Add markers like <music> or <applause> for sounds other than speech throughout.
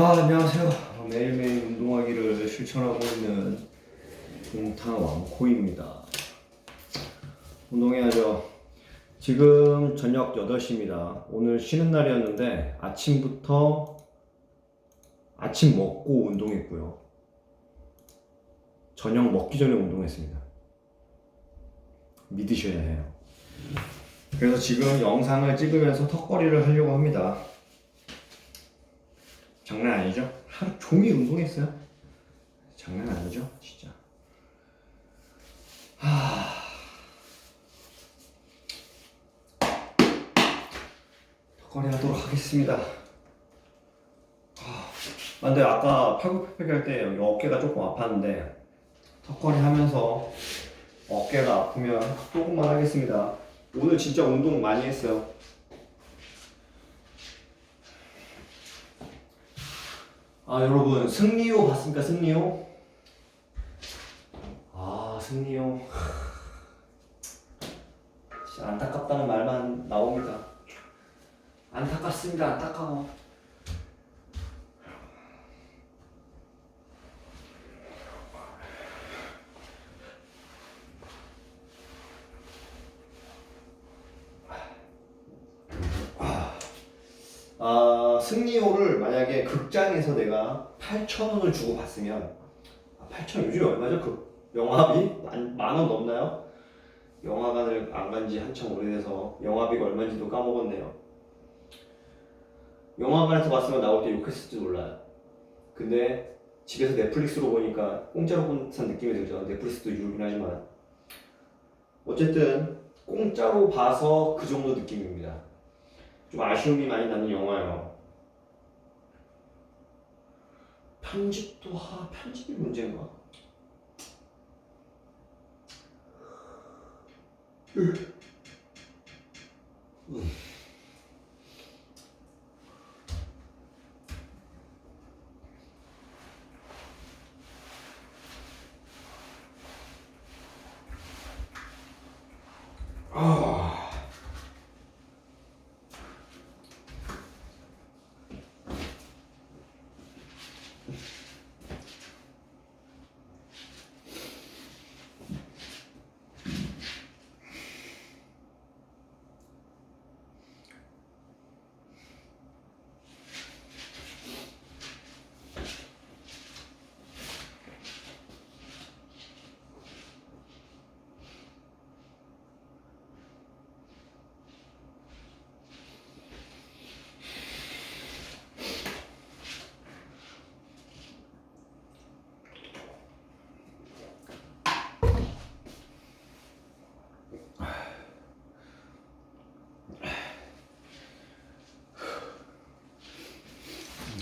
아, 안녕하세요. 매일매일 운동하기를 실천하고 있는 동탄 왕코입니다. 운동해야죠. 지금 저녁 8시입니다. 오늘 쉬는 날이었는데 아침부터 아침 먹고 운동했고요. 저녁 먹기 전에 운동했습니다. 믿으셔야 해요. 그래서 지금 영상을 찍으면서 턱걸이를 하려고 합니다. 장난 아니죠? 하루 종일 운동했어요. 장난 아니죠? 진짜. 하... 턱걸이 하도록 하겠습니다. 아, 근데 아까 팔굽혀펴기 할 때 어깨가 조금 아팠는데 턱걸이 하면서 어깨가 아프면 조금만 하겠습니다. 오늘 진짜 운동 많이 했어요. 아 여러분 승리호 봤습니까? 승리호? 아 승리호 진짜 안타깝다는 말만 나옵니다. 안타깝습니다. 안타까워 아, 승리호를 만약에 극장에서 내가 8,000원을 주고 봤으면 아, 8,000원 요즘 얼마죠? 그 영화비? 만, 만원 넘나요? 영화관을 안 간 지 한참 오래돼서 영화비가 얼마인지도 까먹었네요 영화관에서 봤으면 나올 때 욕했을지 몰라요 근데 집에서 넷플릭스로 보니까 공짜로 본 듯한 느낌이 들죠 넷플릭스도 유료긴 하지만 어쨌든 공짜로 봐서 그 정도 느낌입니다 좀 아쉬움이 많이 나는 영화예요. 편집도 하 편집이 문제인가? 아.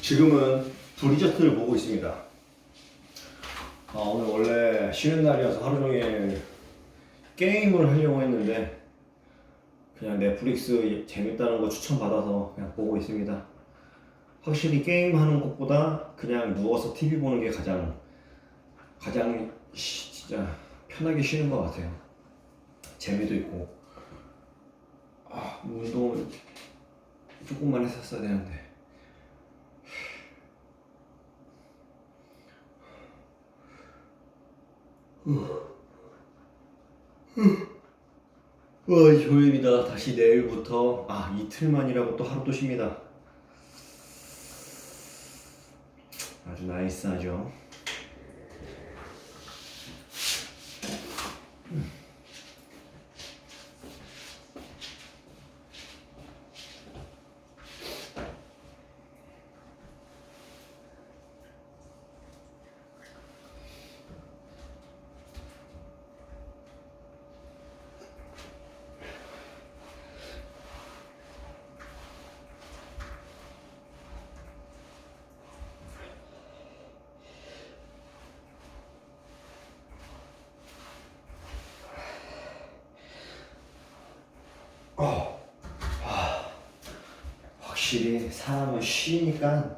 지금은 브리저트를 보고 있습니다. 아, 오늘 원래 쉬는 날이어서 하루 종일 게임을 하려고 했는데 그냥 넷플릭스 재밌다는 거 추천받아서 그냥 보고 있습니다. 확실히 게임 하는 것보다 그냥 누워서 TV 보는 게 가장 가장 쉬- 진짜 편하게 쉬는 것 같아요. 재미도 있고 아, 운동을 조금만 했었어야 되는데. 와 휴일이다 다시 내일부터 아 이틀만이라고 또 하루 또 쉽니다 아주 나이스하죠 어. 와, 확실히 사람은 쉬니까.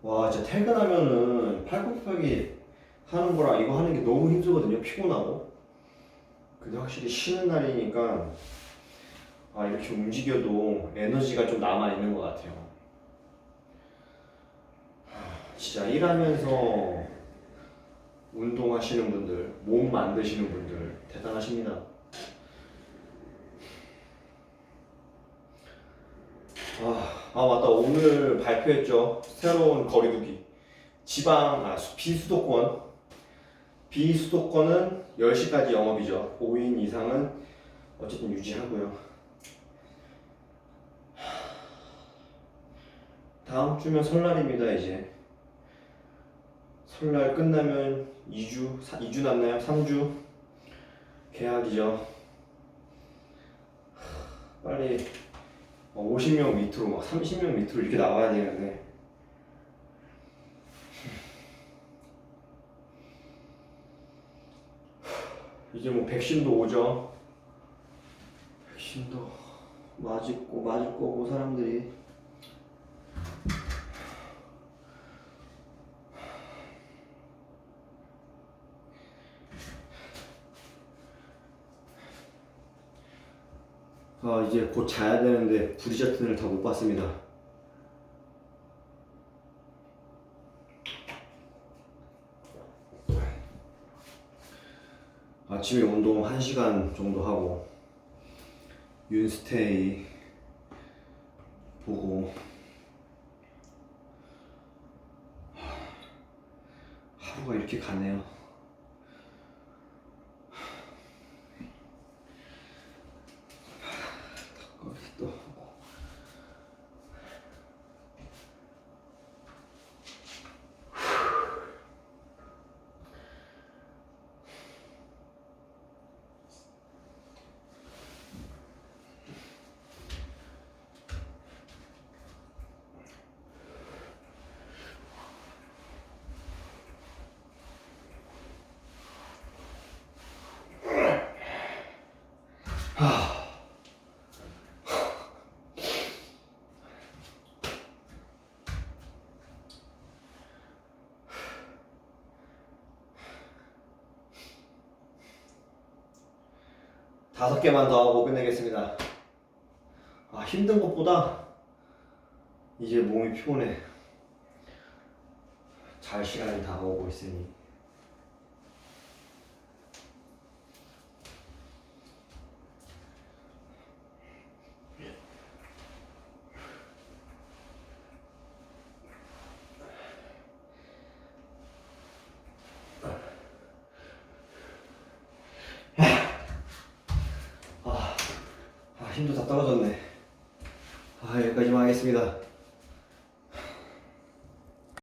와 진짜 퇴근하면은 팔굽혀펴기 하는 거랑 이거 하는 게 너무 힘들거든요 피곤하고. 근데 확실히 쉬는 날이니까 아 이렇게 움직여도 에너지가 좀 남아 있는 것 같아요. 진짜 일하면서 운동하시는 분들, 몸 만드시는 분들 대단하십니다. 아, 아 맞다. 오늘 발표했죠. 새로운 거리두기. 지방 아 수- 비수도권. 비수도권은 10시까지 영업이죠. 5인 이상은 어쨌든 유지하고요. 다음 주면 설날입니다 이제. 설날 끝나면 2주 2주 남나요? 3주? 계약이죠. 빨리 50명 밑으로 막 30명 밑으로 이렇게 나와야 되는데. <sighs> 이제 뭐 백신도 오죠? 백신도 맞고 맞을 거고 사람들이 아 이제 곧 자야 되는데 브리저튼을 다 못 봤습니다. 아침에 운동 1시간 정도 하고 윤스테이 보고 하루가 이렇게 가네요. 거기 또 하고. 다섯 개만 더 하고 끝내겠습니다. 아, 힘든 것보다 이제 몸이 피곤해. 잘 시간이 다가오고 있으니. 아, 힘도 다 떨어졌네. 아, 여기까지만 하겠습니다.